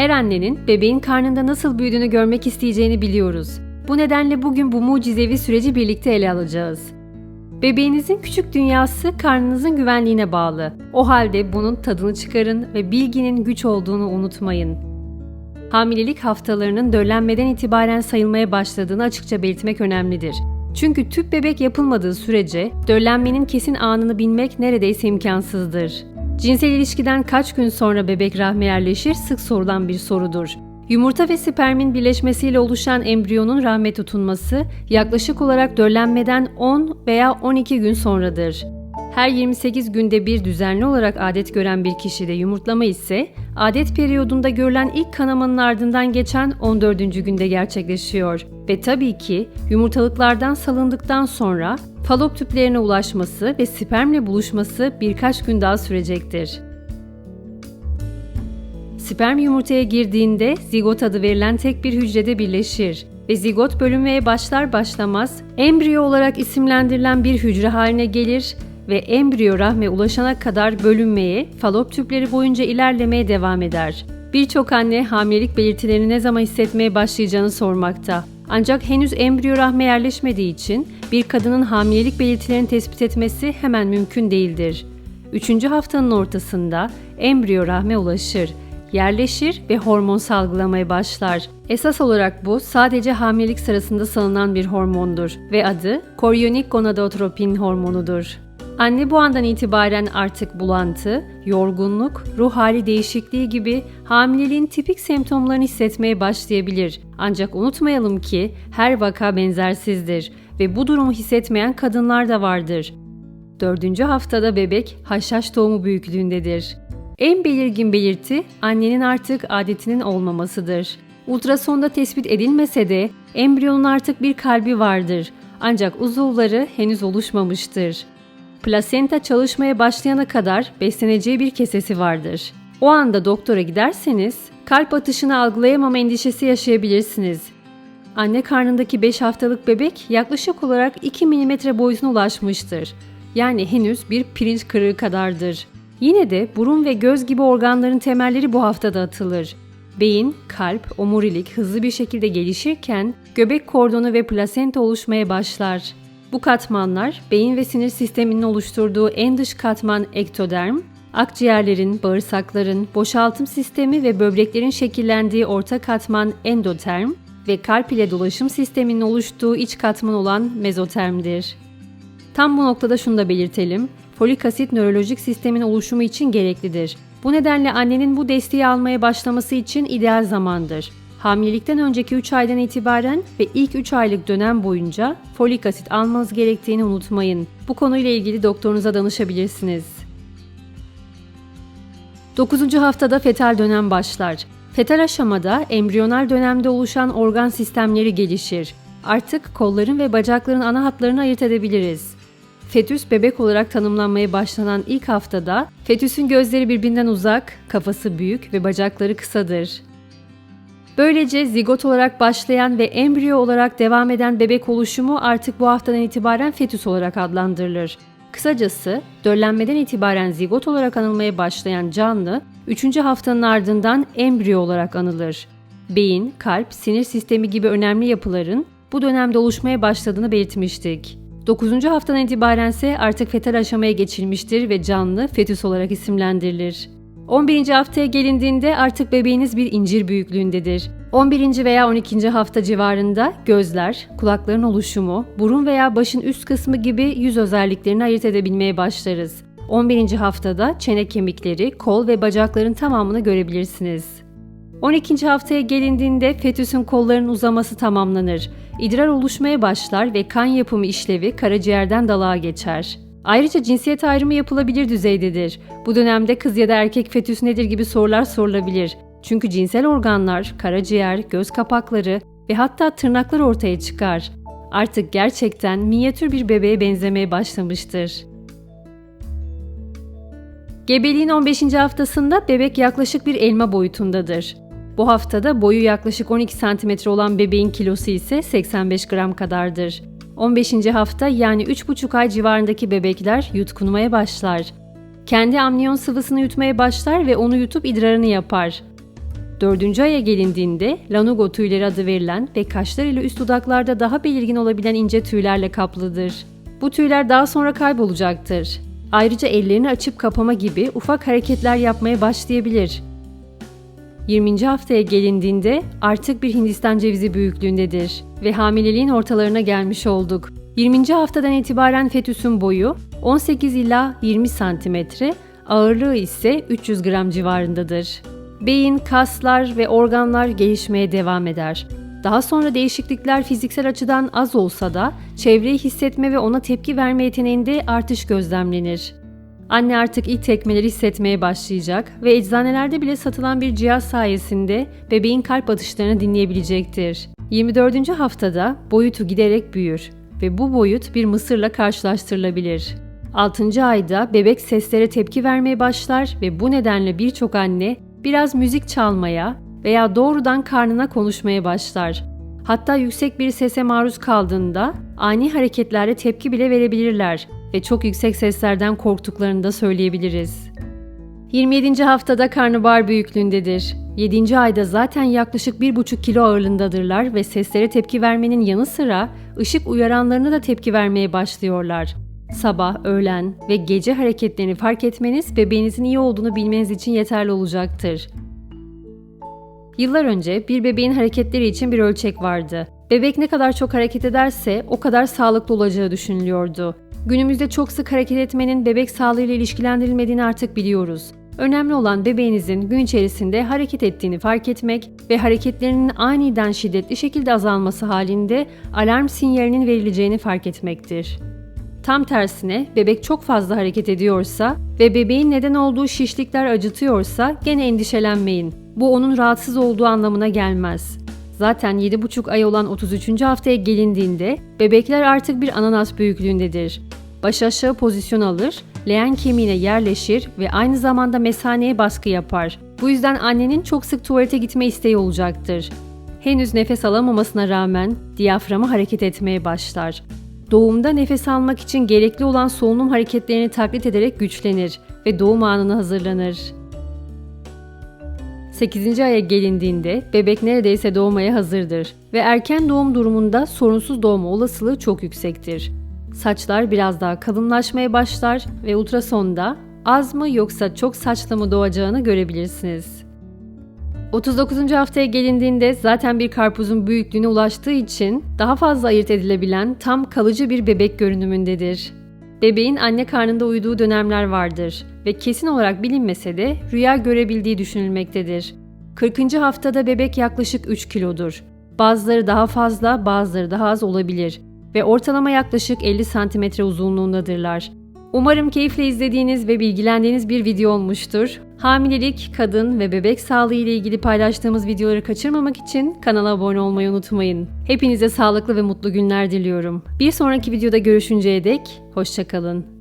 Her annenin bebeğin karnında nasıl büyüdüğünü görmek isteyeceğini biliyoruz. Bu nedenle bugün bu mucizevi süreci birlikte ele alacağız. Bebeğinizin küçük dünyası karnınızın güvenliğine bağlı. O halde bunun tadını çıkarın ve bilginin güç olduğunu unutmayın. Hamilelik haftalarının döllenmeden itibaren sayılmaya başladığını açıkça belirtmek önemlidir. Çünkü tüp bebek yapılmadığı sürece döllenmenin kesin anını bilmek neredeyse imkansızdır. Cinsel ilişkiden kaç gün sonra bebek rahme yerleşir sık sorulan bir sorudur. Yumurta ve spermin birleşmesiyle oluşan embriyonun rahme tutunması yaklaşık olarak döllenmeden 10 veya 12 gün sonradır. Her 28 günde bir düzenli olarak adet gören bir kişide yumurtlama ise adet periyodunda görülen ilk kanamanın ardından geçen 14. günde gerçekleşiyor. Ve tabii ki yumurtalıklardan salındıktan sonra falop tüplerine ulaşması ve spermle buluşması birkaç gün daha sürecektir. Sperm yumurtaya girdiğinde zigot adı verilen tek bir hücrede birleşir ve zigot bölünmeye başlar başlamaz embriyo olarak isimlendirilen bir hücre haline gelir ve embriyo rahme ulaşana kadar bölünmeye, falop tüpleri boyunca ilerlemeye devam eder. Birçok anne hamilelik belirtilerini ne zaman hissetmeye başlayacağını sormakta. Ancak henüz embriyo rahme yerleşmediği için bir kadının hamilelik belirtilerini tespit etmesi hemen mümkün değildir. Üçüncü haftanın ortasında embriyo rahme ulaşır yerleşir ve hormon salgılamaya başlar. Esas olarak bu sadece hamilelik sırasında salınan bir hormondur ve adı koryonik gonadotropin hormonudur. Anne bu andan itibaren artık bulantı, yorgunluk, ruh hali değişikliği gibi hamileliğin tipik semptomlarını hissetmeye başlayabilir. Ancak unutmayalım ki her vaka benzersizdir ve bu durumu hissetmeyen kadınlar da vardır. Dördüncü haftada bebek haşhaş doğumu büyüklüğündedir. En belirgin belirti annenin artık adetinin olmamasıdır. Ultrasonda tespit edilmese de embriyonun artık bir kalbi vardır. Ancak uzuvları henüz oluşmamıştır. Plasenta çalışmaya başlayana kadar besleneceği bir kesesi vardır. O anda doktora giderseniz kalp atışını algılayamama endişesi yaşayabilirsiniz. Anne karnındaki 5 haftalık bebek yaklaşık olarak 2 mm boyutuna ulaşmıştır. Yani henüz bir pirinç kırığı kadardır. Yine de burun ve göz gibi organların temelleri bu haftada atılır. Beyin, kalp, omurilik hızlı bir şekilde gelişirken göbek kordonu ve plasenta oluşmaya başlar. Bu katmanlar beyin ve sinir sisteminin oluşturduğu en dış katman ektoderm, akciğerlerin, bağırsakların, boşaltım sistemi ve böbreklerin şekillendiği orta katman endoterm ve kalp ile dolaşım sisteminin oluştuğu iç katman olan mezotermdir. Tam bu noktada şunu da belirtelim. Folik asit nörolojik sistemin oluşumu için gereklidir. Bu nedenle annenin bu desteği almaya başlaması için ideal zamandır. Hamilelikten önceki 3 aydan itibaren ve ilk 3 aylık dönem boyunca folik asit almanız gerektiğini unutmayın. Bu konuyla ilgili doktorunuza danışabilirsiniz. 9. haftada fetal dönem başlar. Fetal aşamada embriyonal dönemde oluşan organ sistemleri gelişir. Artık kolların ve bacakların ana hatlarını ayırt edebiliriz. Fetüs bebek olarak tanımlanmaya başlanan ilk haftada fetüsün gözleri birbirinden uzak, kafası büyük ve bacakları kısadır. Böylece zigot olarak başlayan ve embriyo olarak devam eden bebek oluşumu artık bu haftadan itibaren fetüs olarak adlandırılır. Kısacası döllenmeden itibaren zigot olarak anılmaya başlayan canlı 3. haftanın ardından embriyo olarak anılır. Beyin, kalp, sinir sistemi gibi önemli yapıların bu dönemde oluşmaya başladığını belirtmiştik. 9. haftadan itibaren ise artık fetal aşamaya geçilmiştir ve canlı fetüs olarak isimlendirilir. 11. haftaya gelindiğinde artık bebeğiniz bir incir büyüklüğündedir. 11. veya 12. hafta civarında gözler, kulakların oluşumu, burun veya başın üst kısmı gibi yüz özelliklerini ayırt edebilmeye başlarız. 11. haftada çene kemikleri, kol ve bacakların tamamını görebilirsiniz. 12. haftaya gelindiğinde fetüsün kollarının uzaması tamamlanır. İdrar oluşmaya başlar ve kan yapımı işlevi karaciğerden dalağa geçer. Ayrıca cinsiyet ayrımı yapılabilir düzeydedir. Bu dönemde kız ya da erkek fetüs nedir gibi sorular sorulabilir. Çünkü cinsel organlar, karaciğer, göz kapakları ve hatta tırnaklar ortaya çıkar. Artık gerçekten minyatür bir bebeğe benzemeye başlamıştır. Gebeliğin 15. haftasında bebek yaklaşık bir elma boyutundadır. Bu haftada boyu yaklaşık 12 cm olan bebeğin kilosu ise 85 gram kadardır. 15. hafta yani 3,5 ay civarındaki bebekler yutkunmaya başlar. Kendi amniyon sıvısını yutmaya başlar ve onu yutup idrarını yapar. Dördüncü aya gelindiğinde lanugo tüyleri adı verilen ve kaşlar ile üst dudaklarda daha belirgin olabilen ince tüylerle kaplıdır. Bu tüyler daha sonra kaybolacaktır. Ayrıca ellerini açıp kapama gibi ufak hareketler yapmaya başlayabilir. 20. haftaya gelindiğinde artık bir Hindistan cevizi büyüklüğündedir ve hamileliğin ortalarına gelmiş olduk. 20. haftadan itibaren fetüsün boyu 18 ila 20 santimetre, ağırlığı ise 300 gram civarındadır. Beyin, kaslar ve organlar gelişmeye devam eder. Daha sonra değişiklikler fiziksel açıdan az olsa da çevreyi hissetme ve ona tepki verme yeteneğinde artış gözlemlenir. Anne artık ilk tekmeleri hissetmeye başlayacak ve eczanelerde bile satılan bir cihaz sayesinde bebeğin kalp atışlarını dinleyebilecektir. 24. haftada boyutu giderek büyür ve bu boyut bir mısırla karşılaştırılabilir. 6. ayda bebek seslere tepki vermeye başlar ve bu nedenle birçok anne biraz müzik çalmaya veya doğrudan karnına konuşmaya başlar. Hatta yüksek bir sese maruz kaldığında ani hareketlerle tepki bile verebilirler ve çok yüksek seslerden korktuklarını da söyleyebiliriz. 27. haftada karnabahar büyüklüğündedir. 7. ayda zaten yaklaşık 1,5 kilo ağırlığındadırlar ve seslere tepki vermenin yanı sıra ışık uyaranlarına da tepki vermeye başlıyorlar. Sabah, öğlen ve gece hareketlerini fark etmeniz bebeğinizin iyi olduğunu bilmeniz için yeterli olacaktır. Yıllar önce bir bebeğin hareketleri için bir ölçek vardı. Bebek ne kadar çok hareket ederse o kadar sağlıklı olacağı düşünülüyordu. Günümüzde çok sık hareket etmenin bebek sağlığıyla ilişkilendirilmediğini artık biliyoruz. Önemli olan bebeğinizin gün içerisinde hareket ettiğini fark etmek ve hareketlerinin aniden şiddetli şekilde azalması halinde alarm sinyalinin verileceğini fark etmektir. Tam tersine bebek çok fazla hareket ediyorsa ve bebeğin neden olduğu şişlikler acıtıyorsa gene endişelenmeyin. Bu onun rahatsız olduğu anlamına gelmez. Zaten 7,5 ay olan 33. haftaya gelindiğinde bebekler artık bir ananas büyüklüğündedir. Baş aşağı pozisyon alır, leğen kemiğine yerleşir ve aynı zamanda mesaneye baskı yapar. Bu yüzden annenin çok sık tuvalete gitme isteği olacaktır. Henüz nefes alamamasına rağmen diyaframı hareket etmeye başlar. Doğumda nefes almak için gerekli olan solunum hareketlerini taklit ederek güçlenir ve doğum anına hazırlanır. 8. aya gelindiğinde bebek neredeyse doğmaya hazırdır ve erken doğum durumunda sorunsuz doğma olasılığı çok yüksektir. Saçlar biraz daha kalınlaşmaya başlar ve ultrasonda az mı yoksa çok saçlı mı doğacağını görebilirsiniz. 39. haftaya gelindiğinde zaten bir karpuzun büyüklüğüne ulaştığı için daha fazla ayırt edilebilen tam kalıcı bir bebek görünümündedir. Bebeğin anne karnında uyuduğu dönemler vardır ve kesin olarak bilinmese de rüya görebildiği düşünülmektedir. 40. haftada bebek yaklaşık 3 kilodur. Bazıları daha fazla, bazıları daha az olabilir ve ortalama yaklaşık 50 santimetre uzunluğundadırlar. Umarım keyifle izlediğiniz ve bilgilendiğiniz bir video olmuştur. Hamilelik, kadın ve bebek sağlığı ile ilgili paylaştığımız videoları kaçırmamak için kanala abone olmayı unutmayın. Hepinize sağlıklı ve mutlu günler diliyorum. Bir sonraki videoda görüşünceye dek hoşçakalın.